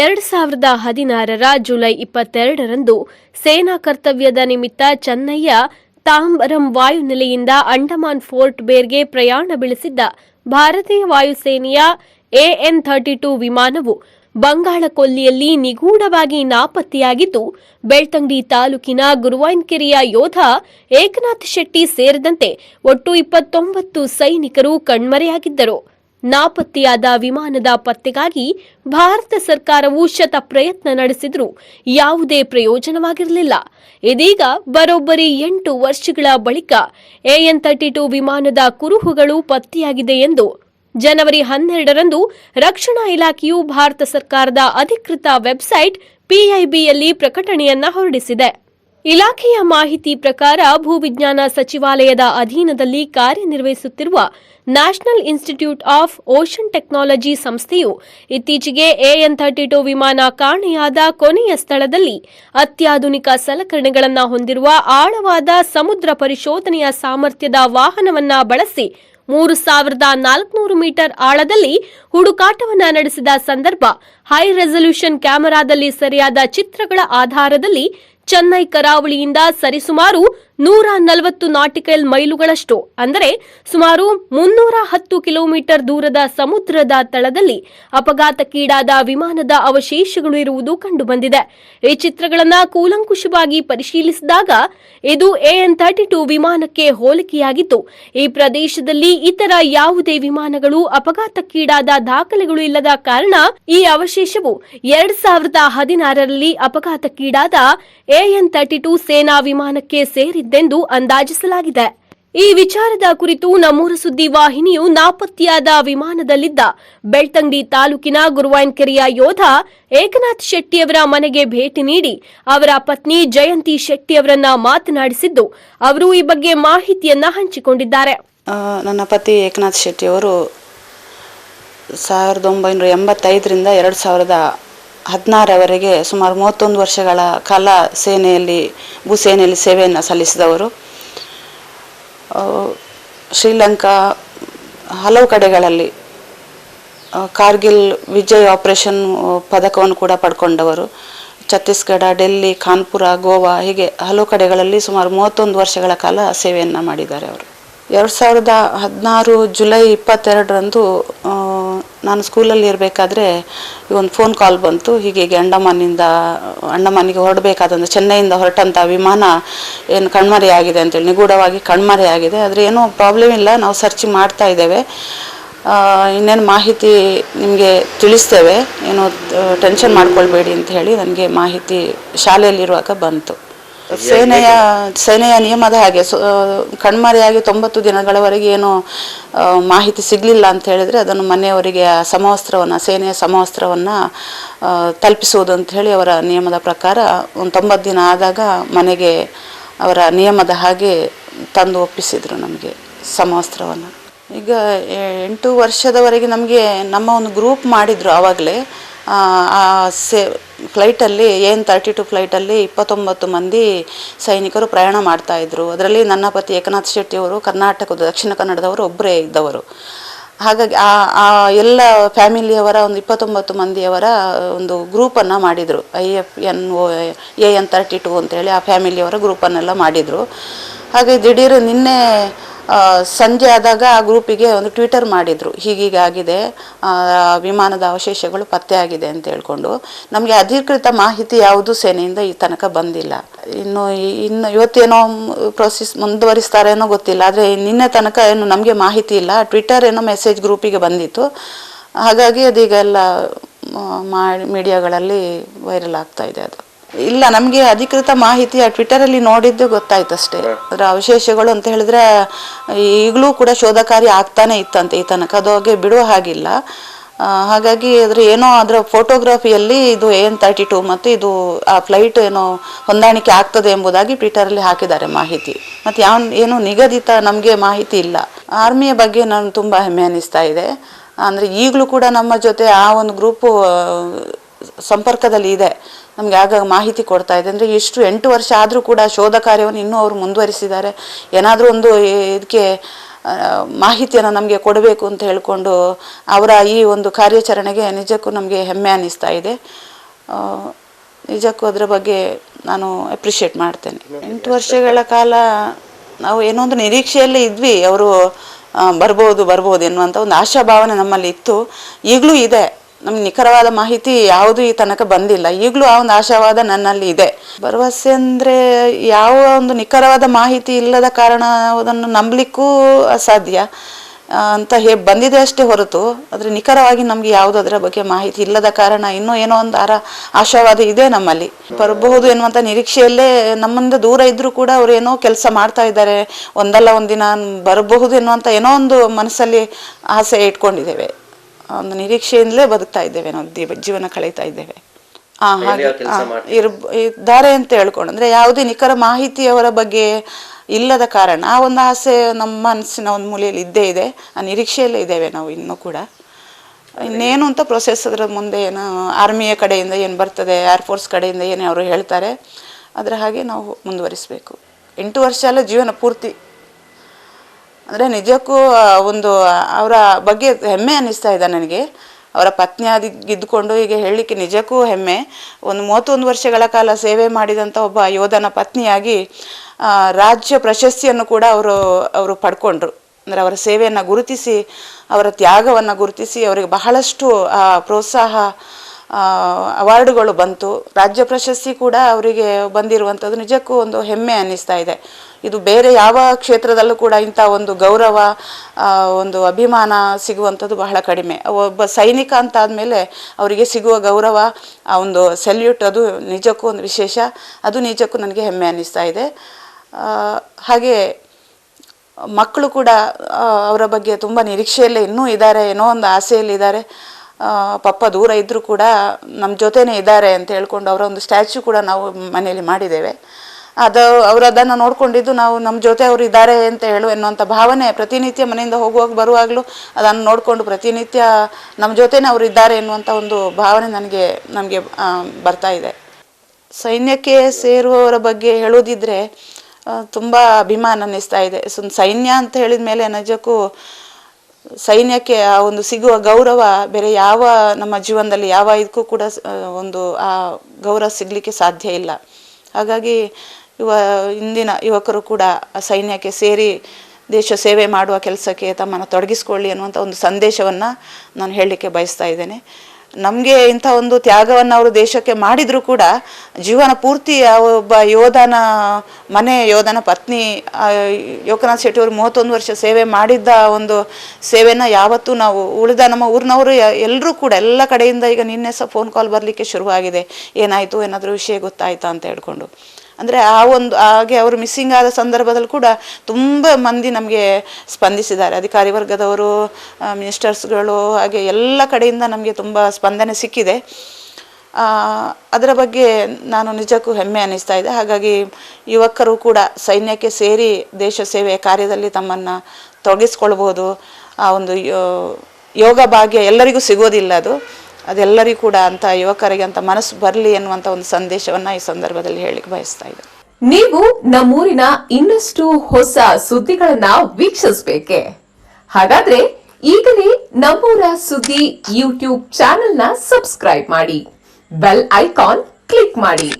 ಎರಡು ಸಾವಿರದ ಹದಿನಾರರ ಜುಲೈ ಇಪ್ಪತ್ತೆರಡರಂದು ಸೇನಾ ಕರ್ತವ್ಯದ ನಿಮಿತ್ತ ಚೆನ್ನೈಯ ತಾಂಬರಂ ವಾಯುನೆಲೆಯಿಂದ ಅಂಡಮಾನ್ ಫೋರ್ಟ್ ಬೇರ್ಗೆ ಪ್ರಯಾಣ ಬೆಳೆಸಿದ್ದ ಭಾರತೀಯ ವಾಯುಸೇನೆಯ ಎಎನ್ ಥರ್ಟಿ ಟೂ ವಿಮಾನವು ಬಂಗಾಳ ಕೊಲ್ಲಿಯಲ್ಲಿ ನಿಗೂಢವಾಗಿ ನಾಪತ್ತೆಯಾಗಿದ್ದು, ಬೆಳ್ತಂಗಡಿ ತಾಲೂಕಿನ ಗುರುವಾನ್ಕೆರೆಯ ಯೋಧ ಏಕನಾಥ್ ಶೆಟ್ಟಿ ಸೇರಿದಂತೆ ಒಟ್ಟು ಇಪ್ಪತ್ತೊಂಬತ್ತು ಸೈನಿಕರು ಕಣ್ಮರೆಯಾಗಿದ್ದರು. ನಾಪತ್ತೆಯಾದ ವಿಮಾನದ ಪತ್ತೆಗಾಗಿ ಭಾರತ ಸರ್ಕಾರವು ಶತ ಪ್ರಯತ್ನ ನಡೆಸಿದರೂ ಯಾವುದೇ ಪ್ರಯೋಜನವಾಗಿರಲಿಲ್ಲ. ಇದೀಗ ಬರೋಬ್ಬರಿ ಎಂಟು ವರ್ಷಗಳ ಬಳಿಕ ಎಎನ್ ತರ್ಟಿ ಟು ವಿಮಾನದ ಕುರುಹುಗಳು ಪತ್ತೆಯಾಗಿದೆ ಎಂದು ಜನವರಿ ಹನ್ನೆರಡರಂದು ರಕ್ಷಣಾ ಇಲಾಖೆಯು ಭಾರತ ಸರ್ಕಾರದ ಅಧಿಕೃತ ವೆಬ್ಸೈಟ್ ಪಿಐಬಿಯಲ್ಲಿ ಪ್ರಕಟಣೆಯನ್ನ ಹೊರಡಿಸಿದೆ. ಇಲಾಖೆಯ ಮಾಹಿತಿ ಪ್ರಕಾರ ಭೂವಿಜ್ಞಾನ ಸಚಿವಾಲಯದ ಅಧೀನದಲ್ಲಿ ಕಾರ್ಯನಿರ್ವಹಿಸುತ್ತಿರುವ national institute of ocean technology ಸಂಸ್ಥೆಯು ಇತ್ತೀಚೆಗೆ ಎಎನ್ ಥರ್ಟಿ ಟು ವಿಮಾನ ಕಾಣೆಯಾದ ಕೊನೆಯ ಸ್ಥಳದಲ್ಲಿ ಅತ್ಯಾಧುನಿಕ ಸಲಕರಣೆಗಳನ್ನು ಹೊಂದಿರುವ ಆಳವಾದ ಸಮುದ್ರ ಪರಿಶೋಧನೆಯ ಸಾಮರ್ಥ್ಯದ ವಾಹನವನ್ನು ಬಳಸಿ ಮೂರು ಸಾವಿರದ ನಾಲ್ಕುನೂರು ಮೀಟರ್ ಆಳದಲ್ಲಿ ಹುಡುಕಾಟವನ್ನು ನಡೆಸಿದ ಸಂದರ್ಭ ಹೈ ರೆಸಲ್ಯೂಷನ್ ಕ್ಯಾಮೆರಾದಲ್ಲಿ ಸರಿಯಾದ ಚಿತ್ರಗಳ ಆಧಾರದಲ್ಲಿ ಚೆನ್ನೈ ಕರಾವಳಿಯಿಂದ ಸರಿಸುಮಾರು ನೂರ ನಲವತ್ತು ನಾಟಿಕಲ್ ಮೈಲುಗಳಷ್ಟು, ಅಂದರೆ ಸುಮಾರು ಮುನ್ನೂರ ಹತ್ತು ಕಿಲೋಮೀಟರ್ ದೂರದ ಸಮುದ್ರದ ತಳದಲ್ಲಿ ಅಪಘಾತಕ್ಕೀಡಾದ ವಿಮಾನದ ಅವಶೇಷಗಳು ಇರುವುದು ಕಂಡುಬಂದಿದೆ. ಈ ಚಿತ್ರಗಳನ್ನು ಕೂಲಂಕುಷವಾಗಿ ಪರಿಶೀಲಿಸಿದಾಗ ಇದು ಎಎನ್ ತರ್ಟಿ ಟೂ ವಿಮಾನಕ್ಕೆ ಹೋಲಿಕೆಯಾಗಿತ್ತು. ಈ ಪ್ರದೇಶದಲ್ಲಿ ಇತರ ಯಾವುದೇ ವಿಮಾನಗಳು ಅಪಘಾತಕ್ಕೀಡಾದ ದಾಖಲೆಗಳು ಇಲ್ಲದ ಕಾರಣ ಈ ಅವಶೇಷವು ಎರಡ್ ಸಾವಿರದ ಹದಿನಾರರಲ್ಲಿ ಅಪಘಾತಕ್ಕೀಡಾದ ಎಎನ್ ಥರ್ಟಿ ಟೂ ಸೇನಾ ವಿಮಾನಕ್ಕೆ ಸೇರಿದ್ದೆಂದು ಅಂದಾಜಿಸಲಾಗಿದೆ. ಈ ವಿಚಾರದ ಕುರಿತು ನಮ್ಮೂರು ಸುದ್ದಿ ವಾಹಿನಿಯು ನಾಪತ್ತೆಯಾದ ವಿಮಾನದಲ್ಲಿದ್ದ ಬೆಳ್ತಂಗಡಿ ತಾಲೂಕಿನ ಗುರುವಾಯನ್ಕೆರೆಯ ಯೋಧ ಏಕನಾಥ್ ಶೆಟ್ಟಿಯವರ ಮನೆಗೆ ಭೇಟಿ ನೀಡಿ ಅವರ ಪತ್ನಿ ಜಯಂತಿ ಶೆಟ್ಟಿಯವರನ್ನ ಮಾತನಾಡಿಸಿದ್ದು, ಅವರು ಈ ಬಗ್ಗೆ ಮಾಹಿತಿಯನ್ನ ಹಂಚಿಕೊಂಡಿದ್ದಾರೆ. ನನ್ನ ಪತಿ ಏಕನಾಥ್ ಶೆಟ್ಟಿಯವರು ಸಾವಿರದ ಒಂಬೈನೂರ ಎಂಬತ್ತೈದರಿಂದ ಎರಡು ಸಾವಿರದ ಹದಿನಾರವರೆಗೆ ಸುಮಾರು ಮೂವತ್ತೊಂದು ವರ್ಷಗಳ ಕಾಲ ಸೇನೆಯಲ್ಲಿ ಭೂಸೇನೆಯಲ್ಲಿ ಸೇವೆಯನ್ನು ಸಲ್ಲಿಸಿದವರು. ಶ್ರೀಲಂಕಾ ಹಲವು ಕಡೆಗಳಲ್ಲಿ ಕಾರ್ಗಿಲ್ ವಿಜಯ್ ಆಪರೇಷನ್ ಪದಕವನ್ನು ಕೂಡ ಪಡ್ಕೊಂಡವರು. ಛತ್ತೀಸ್ಗಢ, ಡೆಲ್ಲಿ ಕಾನ್ಪುರ ಗೋವಾ ಹೀಗೆ ಹಲವು ಕಡೆಗಳಲ್ಲಿ ಸುಮಾರು ಮೂವತ್ತೊಂದು ವರ್ಷಗಳ ಕಾಲ ಸೇವೆಯನ್ನು ಮಾಡಿದ್ದಾರೆ ಅವರು. ಎರಡು ಸಾವಿರದ ಹದಿನಾರು ಜುಲೈ ಇಪ್ಪತ್ತೆರಡರಂದು ನಾನು ಸ್ಕೂಲಲ್ಲಿ ಇರಬೇಕಾದ್ರೆ ಒಂದು ಫೋನ್ ಕಾಲ್ ಬಂತು. ಹೀಗೆ ಹೀಗೆ ಅಂಡಮಾನಿಂದ ಅಂಡಮಾನಿಗೆ ಹೊರಡಬೇಕಾದಂಥ ಚೆನ್ನೈಯಿಂದ ಹೊರಟಂಥ ವಿಮಾನ ಏನು ಕಣ್ಮರೆಯಾಗಿದೆ ಅಂತೇಳಿ, ನಿಗೂಢವಾಗಿ ಕಣ್ಮರೆಯಾಗಿದೆ ಆದರೆ ಏನೂ ಪ್ರಾಬ್ಲಮ್ ಇಲ್ಲ. ನಾವು ಸರ್ಚ್ ಮಾಡ್ತಾ ಇದ್ದೇವೆ. ಇನ್ನೇನು ಮಾಹಿತಿ ನಿಮಗೆ ತಿಳಿಸ್ತೇವೆ. ಏನು ಟೆನ್ಷನ್ ಮಾಡ್ಕೊಳ್ಬೇಡಿ ಅಂತ ಹೇಳಿ ನನಗೆ ಮಾಹಿತಿ ಶಾಲೆಯಲ್ಲಿರುವಾಗ ಬಂತು. ಸೇನೆಯ ಸೇನೆಯ ನಿಯಮದ ಹಾಗೆ ಸೊ ಕಣ್ಮರೆಯಾಗಿ ತೊಂಬತ್ತು ದಿನಗಳವರೆಗೆ ಏನು ಆ, ಮಾಹಿತಿ ಸಿಗಲಿಲ್ಲ ಅಂತ ಹೇಳಿದ್ರೆ ಅದನ್ನು ಮನೆಯವರಿಗೆ ಆ ಸಮವಸ್ತ್ರವನ್ನು ಸೇನೆಯ ಸಮವಸ್ತ್ರವನ್ನು ತಲುಪಿಸುವುದು ಅಂತ ಹೇಳಿ ಅವರ ನಿಯಮದ ಪ್ರಕಾರ ಒಂದು ತೊಂಬತ್ತು ದಿನ ಆದಾಗ ಮನೆಗೆ ಅವರ ನಿಯಮದ ಹಾಗೆ ತಂದು ಒಪ್ಪಿಸಿದರು ನಮಗೆ ಸಮವಸ್ತ್ರವನ್ನು. ಈಗ ಎ- ಎಂಟು ವರ್ಷದವರೆಗೆ ನಮಗೆ ನಮ್ಮ ಒಂದು ಗ್ರೂಪ್ ಮಾಡಿದರು ಆವಾಗಲೇ ಆ ಸೇ ಫ್ಲೈಟಲ್ಲಿ ಏನ್ ತರ್ಟಿ ಟು ಫ್ಲೈಟಲ್ಲಿ ಇಪ್ಪತ್ತೊಂಬತ್ತು ಮಂದಿ ಸೈನಿಕರು ಪ್ರಯಾಣ ಮಾಡ್ತಾ ಇದ್ರು. ಅದರಲ್ಲಿ ನನ್ನ ಪತಿ ಏಕನಾಥ್ ಶೆಟ್ಟಿಯವರು ಕರ್ನಾಟಕದ, ದಕ್ಷಿಣ ಕನ್ನಡದವರು ಒಬ್ಬರೇ ಇದ್ದವರು. ಹಾಗಾಗಿ ಆ ಆ ಎಲ್ಲ ಫ್ಯಾಮಿಲಿಯವರ ಒಂದು ಇಪ್ಪತ್ತೊಂಬತ್ತು ಮಂದಿಯವರ, ಒಂದು ಗ್ರೂಪನ್ನು ಮಾಡಿದರು. I F N O A N thirty two ಅಂತೇಳಿ ಆ ಫ್ಯಾಮಿಲಿಯವರ ಗ್ರೂಪನ್ನೆಲ್ಲ ಮಾಡಿದರು. ಹಾಗೆ ದಿಢೀರ್ ನಿನ್ನೆ ಸಂಜೆ ಆದಾಗ ಆ ಗ್ರೂಪಿಗೆ ಒಂದು ಟ್ವಿಟರ್ ಮಾಡಿದರು. ಹೀಗೀಗೆ ಆಗಿದೆ. ವಿಮಾನದ ಅವಶೇಷಗಳು ಪತ್ತೆ ಆಗಿದೆ ಅಂತ ಹೇಳ್ಕೊಂಡು. ನಮಗೆ ಅಧಿಕೃತ ಮಾಹಿತಿ ಯಾವುದು ಸೇನೆಯಿಂದ ಈ ತನಕ ಬಂದಿಲ್ಲ. ಇನ್ನು ಇನ್ನು ಇವತ್ತೇನೋ ಪ್ರೊಸೆಸ್ ಮುಂದುವರಿಸ್ತಾರೇನೋ ಗೊತ್ತಿಲ್ಲ. ಆದರೆ ನಿನ್ನೆ ತನಕ ಏನು ನಮಗೆ ಮಾಹಿತಿ ಇಲ್ಲ. ಟ್ವಿಟರ್ ಏನೋ ಮೆಸೇಜ್ ಗ್ರೂಪಿಗೆ ಬಂದಿತ್ತು. ಹಾಗಾಗಿ ಅದೀಗ ಎಲ್ಲ ಮಾಡಿ ಮೀಡಿಯಾಗಳಲ್ಲಿ ವೈರಲ್ ಆಗ್ತಾ ಇದೆ ಅದು. ಇಲ್ಲ ನಮಗೆ ಅಧಿಕೃತ ಮಾಹಿತಿ ಆ ಟ್ವಿಟರಲ್ಲಿ ನೋಡಿದ್ದು ಗೊತ್ತಾಯ್ತು ಅಷ್ಟೇ ಅದರ ಅವಶೇಷಗಳು ಅಂತ ಹೇಳಿದ್ರೆ ಈಗಲೂ ಕೂಡ ಶೋಧ ಕಾರ್ಯ ಆಗ್ತಾನೆ ಇತ್ತಂತೆ ಈ ತನಕ. ಅದು ಹಾಗೆ ಬಿಡುವ ಹಾಗಿಲ್ಲ. ಹಾಗಾಗಿ ಅದ್ರ ಏನೋ ಅದರ ಫೋಟೋಗ್ರಫಿಯಲ್ಲಿ ಇದು ಏನ್ ತರ್ಟಿ ಟು ಮತ್ತು ಇದು ಆ ಫ್ಲೈಟ್ ಏನೋ ಹೊಂದಾಣಿಕೆ ಆಗ್ತದೆ ಎಂಬುದಾಗಿ ಟ್ವಿಟರಲ್ಲಿ ಹಾಕಿದ್ದಾರೆ ಮಾಹಿತಿ. ಮತ್ತು ಯಾವ ಏನು ನಿಗದಿತ ನಮಗೆ ಮಾಹಿತಿ ಇಲ್ಲ. ಆರ್ಮಿಯ ಬಗ್ಗೆ ನಾನು ತುಂಬ ಹೆಮ್ಮೆ ಅನ್ನಿಸ್ತಾ ಇದೆ. ಅಂದರೆ ಈಗಲೂ ಕೂಡ ನಮ್ಮ ಜೊತೆ ಆ ಒಂದು ಗ್ರೂಪು ಸಂಪರ್ಕದಲ್ಲಿ ಇದೆ. ನಮಗೆ ಆಗಾಗ ಮಾಹಿತಿ ಕೊಡ್ತಾ ಇದೆ. ಅಂದರೆ ಇಷ್ಟು ಎಂಟು ವರ್ಷ ಆದರೂ ಕೂಡ ಶೋಧ ಕಾರ್ಯವನ್ನು ಇನ್ನೂ ಅವರು ಮುಂದುವರಿಸಿದ್ದಾರೆ. ಏನಾದರೂ ಒಂದು ಇದಕ್ಕೆ ಮಾಹಿತಿಯನ್ನು ನಮಗೆ ಕೊಡಬೇಕು ಅಂತ ಹೇಳಿಕೊಂಡು ಅವರ ಈ ಒಂದು ಕಾರ್ಯಾಚರಣೆಗೆ ನಿಜಕ್ಕೂ ನಮಗೆ ಹೆಮ್ಮೆ ಅನ್ನಿಸ್ತಾ ಇದೆ. ನಿಜಕ್ಕೂ ಅದರ ಬಗ್ಗೆ ನಾನು ಅಪ್ರಿಷಿಯೇಟ್ ಮಾಡ್ತೇನೆ. ಎಂಟು ವರ್ಷಗಳ ಕಾಲ ನಾವು ಏನೋ ಒಂದು ನಿರೀಕ್ಷೆಯಲ್ಲೇ ಇದ್ವಿ ಅವರು ಬರ್ಬೋದು ಬರ್ಬೋದು ಎನ್ನುವಂಥ ಒಂದು ಆಶಾಭಾವನೆ ನಮ್ಮಲ್ಲಿ ಇತ್ತು. ಈಗಲೂ ಇದೆ. ನಮ್ಗೆ ನಿಖರವಾದ ಮಾಹಿತಿ ಯಾವುದು ಈ ತನಕ ಬಂದಿಲ್ಲ. ಈಗಲೂ ಆ ಒಂದು ಆಶಾವಾದ ನನ್ನಲ್ಲಿ ಇದೆ. ಭರವಸೆ ಅಂದರೆ ಯಾವ ಒಂದು ನಿಖರವಾದ ಮಾಹಿತಿ ಇಲ್ಲದ ಕಾರಣ ಅದನ್ನು ನಂಬಲಿಕ್ಕೂ ಅಸಾಧ್ಯ. ಅಂತ ಹೇ ಬಂದಿದೆ ಅಷ್ಟೇ ಹೊರತು. ಆದರೆ ನಿಖರವಾಗಿ ನಮಗೆ ಯಾವುದು ಅದರ ಬಗ್ಗೆ ಮಾಹಿತಿ ಇಲ್ಲದ ಕಾರಣ ಇನ್ನೂ ಏನೋ ಒಂದು ಆರ ಆಶಾವಾದ ಇದೆ ನಮ್ಮಲ್ಲಿ. ಬರಬಹುದು ಎನ್ನುವಂಥ ನಿರೀಕ್ಷೆಯಲ್ಲೇ ನಮ್ಮಿಂದ ದೂರ ಇದ್ದರೂ ಕೂಡ ಅವರು ಏನೋ ಕೆಲಸ ಮಾಡ್ತಾ ಇದ್ದಾರೆ. ಒಂದಲ್ಲ ಒಂದಿನ ಬರಬಹುದು ಎನ್ನುವಂಥ ಏನೋ ಒಂದು ಮನಸ್ಸಲ್ಲಿ ಆಸೆ ಇಟ್ಕೊಂಡಿದ್ದೇವೆ. ಒಂದು ನಿರೀಕ್ಷೆಯಿಂದಲೇ ಬದುಕ್ತಾ ಇದ್ದೇವೆ ನಾವು ಜೀವನ ಕಳೀತಾ ಇದ್ದೇವೆ. ಆ, ಹಾಗೆ ಇರ್ ಇದ್ದಾರೆ ಅಂತ ಹೇಳ್ಕೊಂಡು ಅಂದ್ರೆ ಯಾವುದೇ ನಿಖರ ಮಾಹಿತಿ ಅವರ ಬಗ್ಗೆ ಇಲ್ಲದ ಕಾರಣ ಆ ಒಂದು ಆಸೆ ನಮ್ಮ ಮನಸ್ಸಿನ ಒಂದು ಮೂಲೆಯಲ್ಲಿ ಇದ್ದೇ ಇದೆ ಆ ನಿರೀಕ್ಷೆಯಲ್ಲೇ ಇದ್ದೇವೆ ನಾವು ಇನ್ನೂ ಕೂಡ. ಇನ್ನೇನು ಅಂತ ಪ್ರೊಸೆಸ್ ಅದರ ಮುಂದೆ ಏನು ಆರ್ಮಿಯ ಕಡೆಯಿಂದ ಏನು ಬರ್ತದೆ ಏರ್ಫೋರ್ಸ್ ಕಡೆಯಿಂದ ಏನು ಅವರು ಹೇಳ್ತಾರೆ ಅದರ ಹಾಗೆ ನಾವು ಮುಂದುವರಿಸಬೇಕು. ಎಂಟು ವರ್ಷ ಅಲ್ಲ ಜೀವನ ಪೂರ್ತಿ ಅಂದರೆ ನಿಜಕ್ಕೂ ಒಂದು ಅವರ ಬಗ್ಗೆ ಹೆಮ್ಮೆ ಅನ್ನಿಸ್ತಾ ಇದೆ ನನಗೆ. ಅವರ ಪತ್ನಿಯಾಗಿ ಹೀಗೆ ಹೇಳಲಿಕ್ಕೆ ನಿಜಕ್ಕೂ ಹೆಮ್ಮೆ. ಒಂದು ಮೂವತ್ತೊಂದು ವರ್ಷಗಳ ಕಾಲ ಸೇವೆ ಮಾಡಿದಂಥ ಒಬ್ಬ ಯೋಧನ ಪತ್ನಿಯಾಗಿ ರಾಜ್ಯ ಪ್ರಶಸ್ತಿಯನ್ನು ಕೂಡ ಅವರು ಅವರು ಪಡ್ಕೊಂಡ್ರು. ಅಂದರೆ ಅವರ ಸೇವೆಯನ್ನು ಗುರುತಿಸಿ, ಅವರ ತ್ಯಾಗವನ್ನು ಗುರುತಿಸಿ, ಅವರಿಗೆ ಬಹಳಷ್ಟು ಪ್ರೋತ್ಸಾಹ ಅವಾರ್ಡುಗಳು ಬಂತು. ರಾಜ್ಯ ಪ್ರಶಸ್ತಿ ಕೂಡ ಅವರಿಗೆ ಬಂದಿರುವಂಥದ್ದು ನಿಜಕ್ಕೂ ಒಂದು ಹೆಮ್ಮೆ ಅನ್ನಿಸ್ತಾ ಇದೆ. ಇದು ಬೇರೆ ಯಾವ ಕ್ಷೇತ್ರದಲ್ಲೂ ಕೂಡ ಇಂಥ ಒಂದು ಗೌರವ ಒಂದು ಅಭಿಮಾನ ಸಿಗುವಂಥದ್ದು ಬಹಳ ಕಡಿಮೆ. ಒಬ್ಬ ಸೈನಿಕ ಅಂತ ಆದಮೇಲೆ ಅವರಿಗೆ ಸಿಗುವ ಗೌರವ ಆ ಒಂದು ಸೆಲ್ಯೂಟ್ ಅದು ನಿಜಕ್ಕೂ ಒಂದು ವಿಶೇಷ. ಅದು ನಿಜಕ್ಕೂ ನನಗೆ ಹೆಮ್ಮೆ ಅನ್ನಿಸ್ತಾ ಇದೆ. ಹಾಗೆ ಮಕ್ಕಳು ಕೂಡ ಅವರ ಬಗ್ಗೆ ತುಂಬ ನಿರೀಕ್ಷೆಯಲ್ಲೇ ಇನ್ನೂ ಇದ್ದಾರೆ ಏನೋ ಒಂದು ಆಸೆಯಲ್ಲಿ ಇದ್ದಾರೆ ಆ, ಪಪ್ಪ ದೂರ ಇದ್ದರೂ ಕೂಡ ನಮ್ಮ ಜೊತೆನೇ ಇದ್ದಾರೆ ಅಂತ ಹೇಳ್ಕೊಂಡು ಅವರ ಒಂದು ಸ್ಟ್ಯಾಚ್ಯೂ ಕೂಡ ನಾವು ಮನೆಯಲ್ಲಿ ಮಾಡಿದ್ದೇವೆ. ಅದು ಅವರು ಅದನ್ನು ನೋಡಿಕೊಂಡಿದ್ದು ನಾವು ನಮ್ಮ ಜೊತೆ ಅವರು ಇದ್ದಾರೆ ಅಂತ ಹೇಳು ಎನ್ನುವಂಥ ಭಾವನೆ ಪ್ರತಿನಿತ್ಯ ಮನೆಯಿಂದ ಹೋಗುವಾಗ ಬರುವಾಗಲೂ ಅದನ್ನು ನೋಡಿಕೊಂಡು ಪ್ರತಿನಿತ್ಯ ನಮ್ಮ ಜೊತೆನೇ ಅವರು ಇದ್ದಾರೆ ಎನ್ನುವಂಥ ಒಂದು ಭಾವನೆ ನನಗೆ, ನಮಗೆ ಬರ್ತಾ ಇದೆ. ಸೈನ್ಯಕ್ಕೆ ಸೇರುವವರ ಬಗ್ಗೆ ಹೇಳೋದಿದ್ರೆ ತುಂಬ ಅಭಿಮಾನ ಅನ್ನಿಸ್ತಾ ಇದೆ. ಸೈನ್ಯ ಅಂತ ಹೇಳಿದ ಮೇಲೆ ನಿಜಕ್ಕೂ ಸೈನ್ಯಕ್ಕೆ ಆ ಒಂದು ಸಿಗುವ ಗೌರವ ಬೇರೆ ಯಾವ ನಮ್ಮ ಜೀವನದಲ್ಲಿ ಯಾವ ಇದಕ್ಕೂ ಕೂಡ ಒಂದು ಆ ಗೌರವ ಸಿಗಲಿಕ್ಕೆ ಸಾಧ್ಯ ಇಲ್ಲ. ಹಾಗಾಗಿ ಯುವ, ಇಂದಿನ ಯುವಕರು ಕೂಡ ಆ ಸೈನ್ಯಕ್ಕೆ ಸೇರಿ ದೇಶ ಸೇವೆ ಮಾಡುವ ಕೆಲಸಕ್ಕೆ ತಮ್ಮನ್ನು ತೊಡಗಿಸ್ಕೊಳ್ಳಿ ಅನ್ನುವಂಥ ಒಂದು ಸಂದೇಶವನ್ನು ನಾನು ಹೇಳಲಿಕ್ಕೆ ಬಯಸ್ತಾ ಇದ್ದೇನೆ. ನಮಗೆ ಇಂಥ ಒಂದು ತ್ಯಾಗವನ್ನು ಅವರು ದೇಶಕ್ಕೆ ಮಾಡಿದರೂ ಕೂಡ ಜೀವನ ಪೂರ್ತಿ ಒಬ್ಬ ಯೋಧನ ಮನೆ, ಯೋಧನ ಪತ್ನಿ ಯೋಗನಾಥ್ ಶೆಟ್ಟಿ ಅವರು ಮೂವತ್ತೊಂದು ವರ್ಷ ಸೇವೆ ಮಾಡಿದ್ದ ಒಂದು ಸೇವೆನ ಯಾವತ್ತೂ ನಾವು ಉಳಿದ ನಮ್ಮ ಊರಿನವರು ಎಲ್ಲರೂ ಕೂಡ ಎಲ್ಲ ಕಡೆಯಿಂದ ಈಗ ನಿನ್ನೆ ಸಹ ಫೋನ್ ಕಾಲ್ ಬರಲಿಕ್ಕೆ ಶುರುವಾಗಿದೆ. ಏನಾಯಿತು, ಏನಾದರೂ ವಿಷಯ ಗೊತ್ತಾಯ್ತಾ ಅಂತ ಹೇಳ್ಕೊಂಡು. ಅಂದರೆ ಆ ಒಂದು ಹಾಗೆ ಅವರು ಮಿಸ್ಸಿಂಗ್ ಆದ ಸಂದರ್ಭದಲ್ಲಿ ಕೂಡ ತುಂಬ ಮಂದಿ ನಮಗೆ ಸ್ಪಂದಿಸಿದ್ದಾರೆ. ಅಧಿಕಾರಿ ವರ್ಗದವರು ಮಿನಿಸ್ಟರ್ಸ್ಗಳು ಹಾಗೆ ಎಲ್ಲ ಕಡೆಯಿಂದ ನಮಗೆ ತುಂಬ ಸ್ಪಂದನೆ ಸಿಕ್ಕಿದೆ. ಅದರ ಬಗ್ಗೆ ನಾನು ನಿಜಕ್ಕೂ ಹೆಮ್ಮೆ ಅನ್ನಿಸ್ತಾ ಇದೆ. ಹಾಗಾಗಿ ಯುವಕರು ಕೂಡ ಸೈನ್ಯಕ್ಕೆ ಸೇರಿ ದೇಶ ಸೇವೆಯ ಕಾರ್ಯದಲ್ಲಿ ತಮ್ಮನ್ನು ತೊಡಗಿಸ್ಕೊಳ್ಬೋದು. ಆ ಒಂದು ಯೋಗ ಭಾಗ್ಯ ಎಲ್ಲರಿಗೂ ಸಿಗೋದಿಲ್ಲ ಅದು. ಅದೆಲ್ಲರಿಗೂ ಕೂಡ ಅಂತ ಯುವಕರಿಗೆ ಅಂತ ಮನಸ್ಸು ಬರಲಿ ಎನ್ನುವಂಥ ಒಂದು ಸಂದೇಶವನ್ನ ಈ ಸಂದರ್ಭದಲ್ಲಿ ಹೇಳಲಿಕ್ಕೆ ಬಯಸ್ತಾ ಇದ್ದೀನಿ. ನೀವು ನಮ್ಮೂರಿನ ಇನ್ನಷ್ಟು ಹೊಸ ಸುದ್ದಿಗಳನ್ನ ವೀಕ್ಷಿಸಬೇಕೆ? ಹಾಗಾದ್ರೆ ಈಗಲೇ ನಮ್ಮೂರ ಸುದ್ದಿ ಯೂಟ್ಯೂಬ್ ಚಾನೆಲ್ನ ಸಬ್ಸ್ಕ್ರೈಬ್ ಮಾಡಿ. ಬೆಲ್ ಐಕಾನ್ ಕ್ಲಿಕ್ ಮಾಡಿ.